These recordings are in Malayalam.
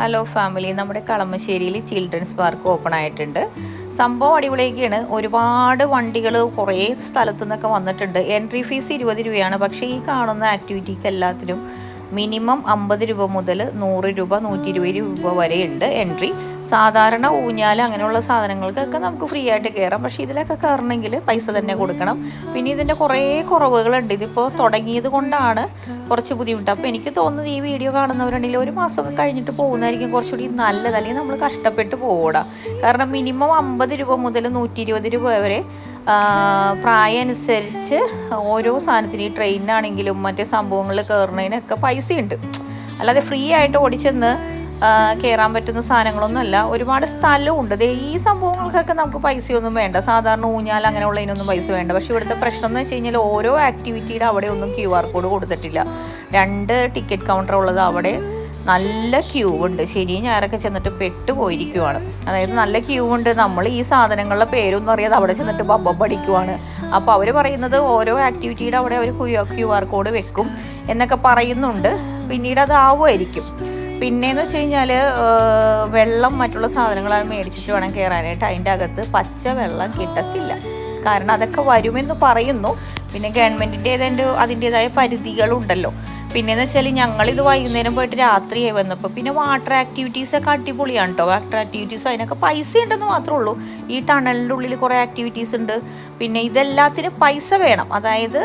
ഹലോ ഫാമിലി നമ്മുടെ കളമശ്ശേരിയിൽ ചിൽഡ്രൻസ് പാർക്ക് ഓപ്പൺ ആയിട്ടുണ്ട്. സംഭവം അടിപൊളിയൊക്കെയാണ് ഒരുപാട് വണ്ടികൾ കുറേ സ്ഥലത്തു നിന്നൊക്കെ വന്നിട്ടുണ്ട്. എൻട്രി ഫീസ് ഇരുപത് രൂപയാണ്. പക്ഷേ ഈ കാണുന്ന ആക്ടിവിറ്റിക്ക് എല്ലാത്തിനും മിനിമം അമ്പത് രൂപ മുതൽ നൂറ് രൂപ നൂറ്റി ഇരുപത് രൂപ വരെ ഉണ്ട് എൻട്രി. സാധാരണ ഊഞ്ഞാൽ അങ്ങനെയുള്ള സാധനങ്ങൾക്കൊക്കെ നമുക്ക് ഫ്രീ ആയിട്ട് കയറാം പക്ഷേ ഇതിലൊക്കെ കയറണമെങ്കിൽ പൈസ തന്നെ കൊടുക്കണം. പിന്നെ ഇതിന്റെ കുറേ കുറവുകളുണ്ട്. ഇതിപ്പോൾ തുടങ്ങിയത് കൊണ്ടാണ് കുറച്ച് ബുദ്ധിമുട്ട്. അപ്പോൾ എനിക്ക് തോന്നുന്നത് ഈ വീഡിയോ കാണുന്നവരുണ്ടെങ്കിൽ ഒരു മാസമൊക്കെ കഴിഞ്ഞിട്ട് പോകുന്നതായിരിക്കും. കുറച്ചുകൂടി നല്ലത്. അല്ലെങ്കിൽ നമ്മൾ കഷ്ടപ്പെട്ട് പോകൂടാ കാരണം മിനിമം അമ്പത് രൂപ മുതൽ നൂറ്റി രൂപ വരെ പ്രായം അനുസരിച്ച് ഓരോ സാധനത്തിന് ഈ ട്രെയിനാണെങ്കിലും മറ്റേ സംഭവങ്ങളിൽ കയറുന്നതിനൊക്കെ പൈസയുണ്ട്. അല്ലാതെ ഫ്രീ ആയിട്ട് ഓടിച്ചെന്ന് കയറാൻ പറ്റുന്ന സാധനങ്ങളൊന്നുമല്ല ഒരുപാട് സ്ഥലമുണ്ട് ഈ സംഭവങ്ങൾക്കൊക്കെ നമുക്ക് പൈസയൊന്നും വേണ്ട. സാധാരണ ഊഞ്ഞാൽ അങ്ങനെയുള്ളതിനൊന്നും പൈസ വേണ്ട. പക്ഷെ ഇവിടുത്തെ പ്രശ്നം എന്ന് വെച്ച് കഴിഞ്ഞാൽ ഓരോ ആക്ടിവിറ്റിയുടെ അവിടെ ഒന്നും ക്യു ആർ കോഡ് കൊടുത്തിട്ടില്ല. രണ്ട് ടിക്കറ്റ് കൗണ്ടർ ഉള്ളത് അവിടെ. നല്ല ക്യൂ ഉണ്ട് ശനിയും ഞായറൊക്കെ ചെന്നിട്ട് പെട്ടുപോയിരിക്കുവാണ്. അതായത് നല്ല ക്യൂ ഉണ്ട് നമ്മൾ ഈ സാധനങ്ങളുടെ പേരൊന്നും അറിയാതെ അവിടെ ചെന്നിട്ട് ബബ്ബടിക്കുവാണ് അപ്പോൾ അവർ പറയുന്നത് ഓരോ ആക്ടിവിറ്റിയുടെ അവിടെ അവർ ക്യു ആർ കോഡ് വെക്കും എന്നൊക്കെ പറയുന്നുണ്ട്. പിന്നീട് അത് ആവുമായിരിക്കും. പിന്നെയെന്ന് വെച്ച് കഴിഞ്ഞാൽ വെള്ളം മറ്റുള്ള സാധനങ്ങൾ മേടിച്ചിട്ട് വേണം കയറാനായിട്ട് അതിന്റെ അകത്ത് പച്ച വെള്ളം കിട്ടത്തില്ല. കാരണം അതൊക്കെ വരുമെന്ന് പറയുന്നു. പിന്നെ ഗവൺമെന്റിന്റെ ഏതെങ്കിലും അതിന്റേതായ പരിധികളുണ്ടല്ലോ. പിന്നെന്ന് വെച്ചാൽ ഞങ്ങളിത് വൈകുന്നേരം പോയിട്ട് രാത്രിയായി വന്നപ്പോൾ പിന്നെ വാട്ടർ ആക്ടിവിറ്റീസ് ഒക്കെ അടിപൊളിയാണ് കേട്ടോ വാട്ടർ ആക്ടിവിറ്റീസ് അതിനൊക്കെ പൈസ ഉണ്ടെന്ന് മാത്രമേ ഉള്ളൂ. ഈ ടണലിന്റെ ഉള്ളിൽ കുറേ ആക്ടിവിറ്റീസ് ഉണ്ട്. പിന്നെ ഇതെല്ലാത്തിനും പൈസ വേണം. അതായത്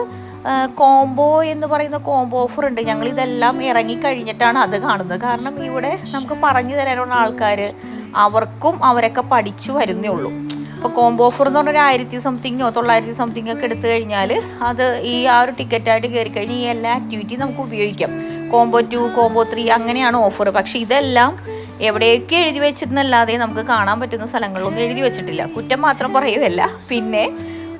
കോംബോ എന്ന് പറയുന്ന കോംബോ ഓഫർ ഉണ്ട്. ഞങ്ങൾ ഇതെല്ലാം ഇറങ്ങി കഴിഞ്ഞിട്ടാണ് അത് കാണുന്നത്. കാരണം ഇവിടെ നമുക്ക് പറഞ്ഞു തരാനുള്ള ആൾക്കാർ അവർക്കും അവരൊക്കെ പഠിച്ചു വരുന്നേ ഉള്ളൂ. ഇപ്പോൾ കോംബോ ഓഫർ എന്ന് പറഞ്ഞാൽ ഒരു ആയിരത്തി സംതിങ്ങോ തൊള്ളായിരത്തി സംതിങ് ഒക്കെ എടുത്തു കഴിഞ്ഞാൽ അത് ഈ ആ ഒരു ടിക്കറ്റായിട്ട് കയറി കഴിഞ്ഞാൽ ഈ എല്ലാ ആക്ടിവിറ്റിയും നമുക്ക് ഉപയോഗിക്കാം. കോംബോ ടു കോംബോ ത്രീ അങ്ങനെയാണ് ഓഫർ പക്ഷേ ഇതെല്ലാം എവിടെയൊക്കെ എഴുതി വെച്ചിരുന്നല്ലാതെ നമുക്ക് കാണാൻ പറ്റുന്ന സ്ഥലങ്ങളിലൊന്നും എഴുതി വെച്ചിട്ടില്ല. കുറ്റം മാത്രം പറയുകയല്ല. പിന്നെ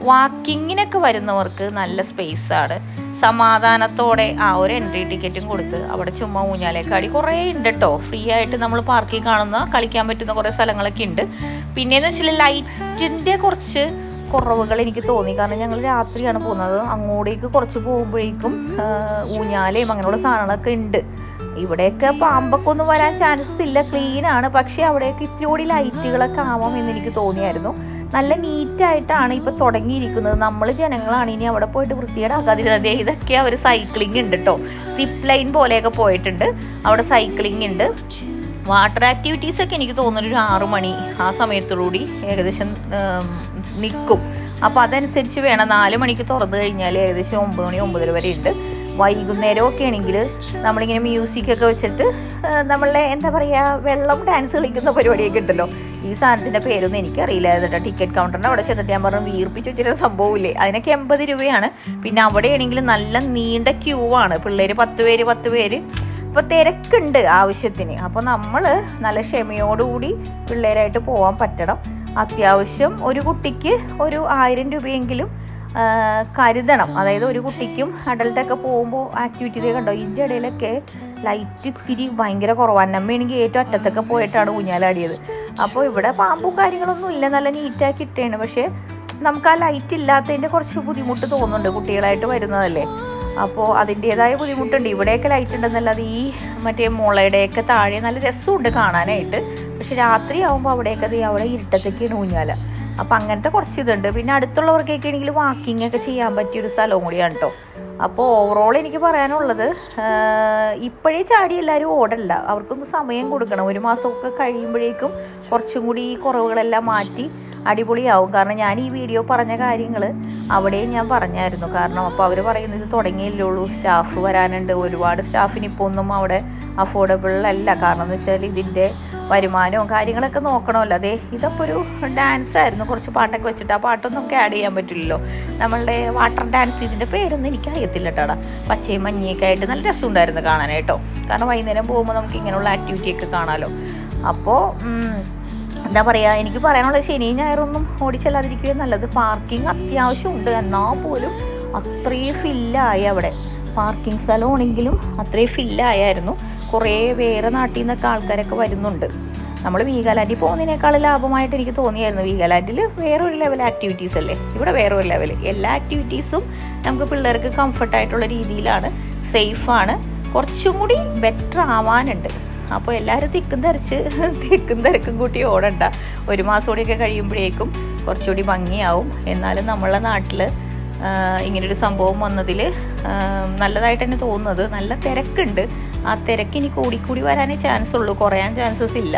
വാക്കിങ്ങിനൊക്കെ വരുന്നവർക്ക് നല്ല സ്പേസാണ് സമാധാനത്തോടെ ആ ഒരു എൻട്രി ടിക്കറ്റും കൊടുത്ത് അവിടെ ചുമ്മാ ഊഞ്ഞാലേക്കാടി കുറേ ഉണ്ട് കേട്ടോ ഫ്രീ ആയിട്ട് നമ്മൾ പാർക്കിൽ കാണുന്ന കളിക്കാൻ പറ്റുന്ന കുറേ സ്ഥലങ്ങളൊക്കെ ഉണ്ട്. പിന്നെയെന്ന് വെച്ചാൽ ലൈറ്റിന്റെ കുറച്ച് കുറവുകൾ എനിക്ക് തോന്നി. കാരണം ഞങ്ങൾ രാത്രിയാണ് പോകുന്നത്. അങ്ങോട്ടേക്ക് കുറച്ച് പോകുമ്പോഴേക്കും ഊഞ്ഞാലയും അങ്ങനെയുള്ള സാധനങ്ങളൊക്കെ ഉണ്ട്. ഇവിടെയൊക്കെ പാമ്പൊക്കെ ഒന്നും വരാൻ ചാൻസ് ഇല്ല. ക്ലീനാണ് പക്ഷേ അവിടെയൊക്കെ ഇത്തിരി കൂടി ലൈറ്റുകളൊക്കെ ആവാം എന്ന് എനിക്ക് തോന്നിയായിരുന്നു. നല്ല നീറ്റായിട്ടാണ് ഇപ്പൊ തുടങ്ങിയിരിക്കുന്നത്. നമ്മൾ ജനങ്ങളാണ് ഇനി അവിടെ പോയിട്ട് വൃത്തികേടാക്കാതിരുന്നത്. ഇതൊക്കെ അവർ സൈക്ലിംഗ് ഉണ്ട് കേട്ടോ സിപ്പ് ലൈൻ പോലെയൊക്കെ പോയിട്ടുണ്ട്. അവിടെ സൈക്ലിംഗ് ഉണ്ട്. വാട്ടർ ആക്ടിവിറ്റീസ് ഒക്കെ എനിക്ക് തോന്നുന്നു ഒരു ആറു മണി ആ സമയത്തോടുകൂടി ഏകദേശം നിൽക്കും അപ്പോൾ അതനുസരിച്ച് വേണം. നാല് മണിക്ക് തുറന്നു കഴിഞ്ഞാൽ ഏകദേശം ഒമ്പത് മണി ഒമ്പതര വരെ ഉണ്ട്. വൈകുന്നേരം ഒക്കെ ആണെങ്കിൽ നമ്മളിങ്ങനെ മ്യൂസിക്കൊക്കെ വെച്ചിട്ട് നമ്മളെ എന്താ പറയുക വെള്ളം ഡാൻസ് കളിക്കുന്ന പരിപാടിയൊക്കെ ഉണ്ടല്ലോ. ഈ സാധനത്തിന്റെ പേരൊന്നും എനിക്കറിയില്ലായിരുന്നു കേട്ടോ ടിക്കറ്റ് കൗണ്ടറിന്റെ അവിടെ ചെന്നിട്ട് ഞാൻ പറഞ്ഞു വീർപ്പിച്ച് വെച്ചിട്ട് സംഭവമില്ലേ അതിനൊക്കെ എൺപത് രൂപയാണ്. പിന്നെ അവിടെയാണെങ്കിൽ നല്ല നീണ്ട ക്യൂ ആണ്. പിള്ളേർ പത്ത് പേര് പത്ത് പേര്. അപ്പോൾ തിരക്കുണ്ട് ആവശ്യത്തിന്. അപ്പോൾ നമ്മൾ നല്ല ക്ഷമയോടുകൂടി പിള്ളേരായിട്ട് പോകാൻ പറ്റണം. അത്യാവശ്യം ഒരു കുട്ടിക്ക് ഒരു ആയിരം രൂപയെങ്കിലും കരുതണം. അതായത് ഒരു കുട്ടിക്കും അഡൽട്ടൊക്കെ പോകുമ്പോൾ ആക്ടിവിറ്റി കണ്ടോ ഇതിന്റെ ഇടയിലൊക്കെ ലൈറ്റ് ഇത്തിരി ഭയങ്കര കുറവാണ് അമ്മയാണെങ്കിൽ ഏറ്റവും അറ്റത്തൊക്കെ പോയിട്ടാണ് ഊഞ്ഞാലാടിയത് അപ്പോൾ ഇവിടെ പാമ്പും കാര്യങ്ങളൊന്നും ഇല്ല. നല്ല നീറ്റാക്കി ഇട്ടേണ്. പക്ഷേ നമുക്ക് ആ ലൈറ്റ് ഇല്ലാത്തതിന്റെ കുറച്ച് ബുദ്ധിമുട്ട് തോന്നുന്നുണ്ട് കുട്ടികളായിട്ട് വരുന്നതല്ലേ. അപ്പോൾ അതിന്റേതായ ബുദ്ധിമുട്ടുണ്ട്. ഇവിടെയൊക്കെ ലൈറ്റ് ഉണ്ടെന്നല്ലാതെ ഈ മറ്റേ മുളയുടെയൊക്കെ താഴെ നല്ല രസമുണ്ട് കാണാനായിട്ട്. പക്ഷെ രാത്രി ആകുമ്പോൾ അവിടെയൊക്കെ അവിടെ ഇരുട്ടത്തൊക്കെയാണ് ഊഞ്ഞാല. അപ്പം അങ്ങനത്തെ കുറച്ച് ഇതുണ്ട് പിന്നെ അടുത്തുള്ളവർക്കൊക്കെ ആണെങ്കിൽ വാക്കിംഗ് ഒക്കെ ചെയ്യാൻ പറ്റിയൊരു സ്ഥലവും കൂടിയാണ് കേട്ടോ അപ്പോൾ ഓവറോൾ എനിക്ക് പറയാനുള്ളത് ഇപ്പോഴേ ചാടി എല്ലാവരും ഓടല്ല അവർക്കൊന്ന് സമയം കൊടുക്കണം. ഒരു മാസമൊക്കെ കഴിയുമ്പോഴേക്കും കുറച്ചും കൂടി ഈ കുറവുകളെല്ലാം മാറ്റി അടിപൊളിയാവും. കാരണം ഞാൻ ഈ വീഡിയോ പറഞ്ഞ കാര്യങ്ങൾ അവിടെയും ഞാൻ പറഞ്ഞായിരുന്നു. കാരണം അപ്പോൾ അവർ പറയുന്നത് തുടങ്ങിയില്ലേ ഉള്ളൂ സ്റ്റാഫ് വരാനുണ്ട്. ഒരുപാട് സ്റ്റാഫിന് ഇപ്പോൾ ഒന്നും അവിടെ അഫോർഡബിൾ അല്ല. കാരണം എന്ന് വെച്ചാൽ ഇതിന്റെ വരുമാനവും കാര്യങ്ങളൊക്കെ നോക്കണമല്ലോ. അതെ ഇതപ്പോൾ ഒരു ഡാൻസ് ആയിരുന്നു. കുറച്ച് പാട്ടൊക്കെ വെച്ചിട്ട് ആ പാട്ടൊന്നും നമുക്ക് ആഡ് ചെയ്യാൻ പറ്റില്ലല്ലോ. നമ്മളുടെ വാട്ടർ ഡാൻസ് ഇതിന്റെ പേരൊന്നും എനിക്ക് അറിയത്തില്ല കേട്ടോ പച്ചയും മഞ്ഞയൊക്കെ ആയിട്ട് നല്ല രസമുണ്ടായിരുന്നു കാണാനായിട്ടോ. കാരണം വൈകുന്നേരം പോകുമ്പോൾ നമുക്ക് ഇങ്ങനെയുള്ള ആക്ടിവിറ്റിയൊക്കെ കാണാമല്ലോ അപ്പോൾ എന്താ പറയുക എനിക്ക് പറയാനുള്ളത് ശനി ഞായറൊന്നും ഓടിച്ചല്ലാതിരിക്കുകയും നല്ലത്. പാർക്കിംഗ് അത്യാവശ്യമുണ്ട്. എന്നാൽ പോലും അത്രയും ഫില്ലായി അവിടെ. പാർക്കിംഗ് സ്ഥലമാണെങ്കിലും അത്രയും ഫില്ലായായിരുന്നു കുറേ വേറെ നാട്ടിൽ നിന്നൊക്കെ ആൾക്കാരൊക്കെ വരുന്നുണ്ട്. നമ്മൾ വീഗാലാൻഡിൽ പോകുന്നതിനേക്കാൾ ലാഭമായിട്ട് എനിക്ക് തോന്നിയായിരുന്നു. വീഗാലാൻഡിൽ വേറൊരു ലെവൽ ആക്ടിവിറ്റീസ് അല്ലേ? ഇവിടെ വേറൊരു ലെവൽ എല്ലാ ആക്ടിവിറ്റീസും നമുക്ക് പിള്ളേർക്ക് കംഫർട്ടായിട്ടുള്ള രീതിയിലാണ്. സേഫാണ് കുറച്ചും കൂടി ബെറ്റർ ആവാനുണ്ട്. അപ്പോൾ എല്ലാവരും തിക്കും തിരച്ച് തിക്കും തിരക്കും കൂട്ടി ഓടണ്ട. ഒരു മാസം കൂടിയൊക്കെ കഴിയുമ്പോഴേക്കും കുറച്ചുകൂടി ഭംഗിയാവും. എന്നാലും നമ്മളെ നാട്ടിൽ ഇങ്ങനൊരു സംഭവം വന്നതിൽ നല്ലതായിട്ട് തന്നെ തോന്നുന്നത്. നല്ല തിരക്കുണ്ട്. ആ തിരക്ക് ഇനി കൂടിക്കൂടി വരാനേ ചാൻസ് ഉള്ളൂ. കുറയാൻ ചാൻസസ് ഇല്ല.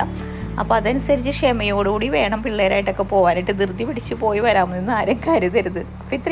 അപ്പോൾ അതനുസരിച്ച് ക്ഷമയോടുകൂടി വേണം പിള്ളേരായിട്ടൊക്കെ പോകാനായിട്ട് ധൃതി പിടിച്ച് പോയി വരാമെന്ന് ആരും കരുതരുത്. അപ്പം ഇത്ര